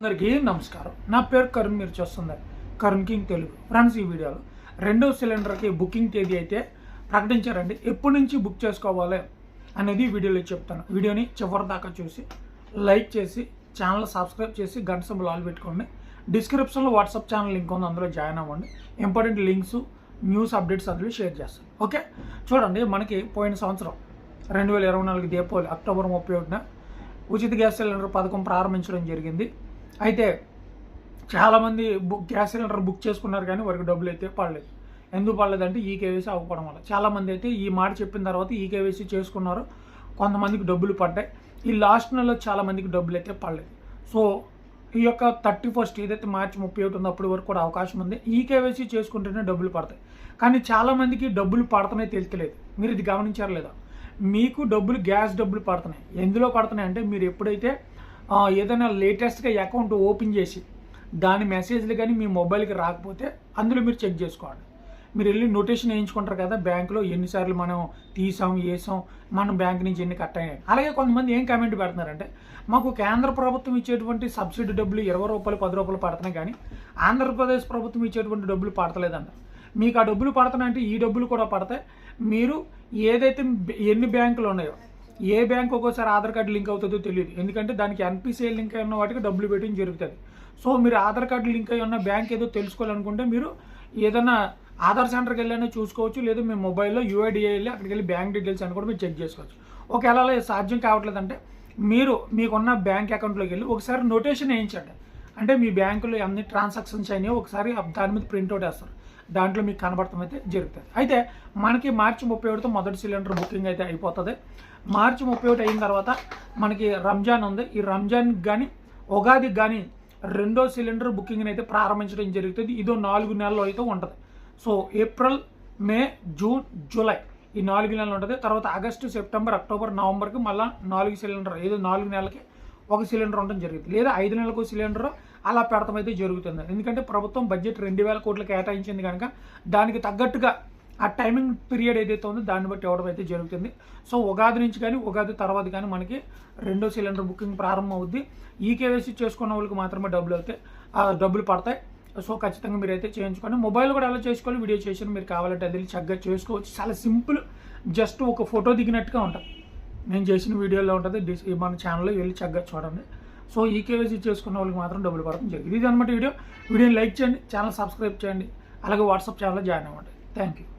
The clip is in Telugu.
అందరికీ నమస్కారం. నా పేరు కరుణ్ మీరు చూస్తున్నారు. కరుణ్ కింగ్ తెలుగు. ఫ్రెండ్స్ ఈ వీడియోలో రెండో సిలిండర్కి బుకింగ్ తేదీ అయితే ప్రకటించారండి. ఎప్పటి నుంచి బుక్ చేసుకోవాలి అనేది వీడియోలో చెప్తాను. వీడియోని చివరి దాకా చూసి లైక్ చేసి ఛానల్ సబ్స్క్రైబ్ చేసి గంట సంబులు ఆల్ పెట్టుకోండి. డిస్క్రిప్షన్లో వాట్సాప్ ఛానల్ లింక్ ఉంది. అందులో జాయిన్ అవ్వండి. ఇంపార్టెంట్ లింక్స్ న్యూస్ అప్డేట్స్ అందులో షేర్ చేస్తాను. ఓకే? చూడండి మనకి పోయిన సంవత్సరం రెండు వేల ఇరవై నాలుగు దీపావళి అక్టోబర్ ముప్పై ఒకటిన ఉచిత గ్యాస్ సిలిండర్ పథకం ప్రారంభించడం జరిగింది. అయితే చాలామంది బుక్ గ్యాస్ సిలిండర్ బుక్ చేసుకున్నారు కానీ వారికి డబ్బులు అయితే పడలేదు. ఎందుకు పడలేదంటే ఈ కేవైసీ అవ్వకపోవడం వల్ల. చాలామంది అయితే ఈ మాట చెప్పిన తర్వాత ఈ కేవైసీ చేసుకున్నారు. కొంతమందికి డబ్బులు పడ్డాయి. ఈ లాస్ట్ నెలలో చాలామందికి డబ్బులు అయితే పడలేదు. సో ఈ యొక్క థర్టీ ఫస్ట్ ఏదైతే మార్చి ముప్పై ఒకటి ఉందో అప్పటి వరకు కూడా అవకాశం ఉంది. ఈ కేవైసీ చేసుకుంటేనే డబ్బులు పడతాయి. కానీ చాలామందికి డబ్బులు పడుతున్నాయి తెలియలేదు మీరు ఇది గమనించారు లేదా. మీకు డబ్బులు గ్యాస్ డబ్బులు పడుతున్నాయి. ఎందులో పడుతున్నాయి అంటే మీరు ఎప్పుడైతే ఏదైనా లేటెస్ట్గా అకౌంట్ ఓపెన్ చేసి దాని మెసేజ్లు కానీ మీ మొబైల్కి రాకపోతే అందులో మీరు చెక్ చేసుకోండి. మీరు వెళ్ళి నోటేషన్ వేయించుకుంటారు కదా బ్యాంకులో ఎన్నిసార్లు మనం తీసాం వేసాం మనం బ్యాంక్ నుంచి ఎన్ని కట్ అయ్యాయి అలాగే కొంతమంది ఏం కామెంట్ పెడుతున్నారంటే మాకు కేంద్ర ప్రభుత్వం ఇచ్చేటువంటి సబ్సిడీ డబ్బులు ఇరవై రూపాయలు పది రూపాయలు పడుతున్నాయి కానీ ఆంధ్రప్రదేశ్ ప్రభుత్వం ఇచ్చేటువంటి డబ్బులు పడతలేదంట. మీకు ఆ డబ్బులు పడుతున్నాయంటే ఈ డబ్బులు కూడా పడతాయి. మీరు ఏదైతే ఎన్ని బ్యాంకులు ఉన్నాయో ఏ బ్యాంక్ ఒక్కోసారి ఆధార్ కార్డు లింక్ అవుతుందో తెలియదు. ఎందుకంటే దానికి ఎన్పిసిఐ లింక్ అయి ఉన్న వాటికి డబ్బులు పెట్టడం జరుగుతుంది. సో మీరు ఆధార్ కార్డు లింక్ అయి ఉన్న బ్యాంక్ ఏదో తెలుసుకోవాలనుకుంటే మీరు ఏదైనా ఆధార్ సెంటర్కి వెళ్ళైనా చూసుకోవచ్చు లేదా మీ మొబైల్లో యూఐడిఐ వెళ్ళి అక్కడికి వెళ్ళి బ్యాంక్ డీటెయిల్స్ అని కూడా మీరు చెక్ చేసుకోవచ్చు. ఒకవేళ అలా సాధ్యం కావట్లేదంటే మీరు మీకున్న బ్యాంక్ అకౌంట్లోకి వెళ్ళి ఒకసారి నోటేషన్ వేయించండి. అంటే మీ బ్యాంకులో ఎన్ని ట్రాన్సాక్షన్స్ అయినాయో ఒకసారి దాని మీద ప్రింట్అవుట్ వేస్తారు. దాంట్లో మీకు కనబడటం అయితే జరుగుతుంది. అయితే మనకి మార్చి ముప్పై ఒకటితో మొదటి సిలిండర్ బుకింగ్ అయితే అయిపోతుంది. మార్చి ముప్పై ఒకటి అయిన తర్వాత మనకి రంజాన్ ఉంది. ఈ రంజాన్కి కానీ ఉగాదికి కానీ రెండో సిలిండర్ బుకింగ్ అయితే ప్రారంభించడం జరుగుతుంది. ఇదో నాలుగు నెలలు అయితే ఉంటుంది. So April May June July ఈ నాలుగు నెలలు ఉంటుంది. తర్వాత ఆగస్టు సెప్టెంబర్ అక్టోబర్ నవంబర్కి మళ్ళీ నాలుగు సిలిండర్ ఏదో నాలుగు నెలలకి ఒక సిలిండర్ ఉండడం జరుగుతుంది. లేదా ఐదు నెలలకు సిలిండర్ అలా పెడతాం అయితే జరుగుతుంది. ఎందుకంటే ప్రభుత్వం బడ్జెట్ రెండు వేల కోట్లు కేటాయించింది కనుక దానికి తగ్గట్టుగా ఆ టైమింగ్ పీరియడ్ ఏదైతే ఉందో దాన్ని బట్టి ఇవ్వడం అయితే జరుగుతుంది. సో ఉగాది నుంచి కానీ ఉగాది తర్వాత కానీ మనకి రెండో సిలిండర్ బుకింగ్ ప్రారంభం అవుద్ది. ఈ కేవైసీ చేసుకున్న వాళ్ళకి మాత్రమే డబ్బులు అవుతాయి ఆ డబ్బులు పడతాయి. సో ఖచ్చితంగా మీరు అయితే చేయించుకోండి. మొబైల్ కూడా ఎలా చేసుకోవాలి వీడియో చేసిన మీరు కావాలంటే అది వెళ్ళి చక్కగా చేసుకోవచ్చు. చాలా సింపుల్ జస్ట్ ఒక ఫోటో దిగినట్టుగా ఉంటుంది. నేను చేసిన వీడియోలో ఉంటుంది. డిస్ మన ఛానల్లో వెళ్ళి చక్కగా చూడండి. సో ఈ కేవైసీ చేసుకున్న వాళ్ళకి మాత్రం డబ్బులు పడడం జరిగింది. ఇది అనమాట వీడియో. వీడియోని లైక్ చేయండి ఛానల్ సబ్స్క్రైబ్ చేయండి. అలాగే వాట్సాప్ ఛానల్లో జాయిన్ అవ్వండి. Thank you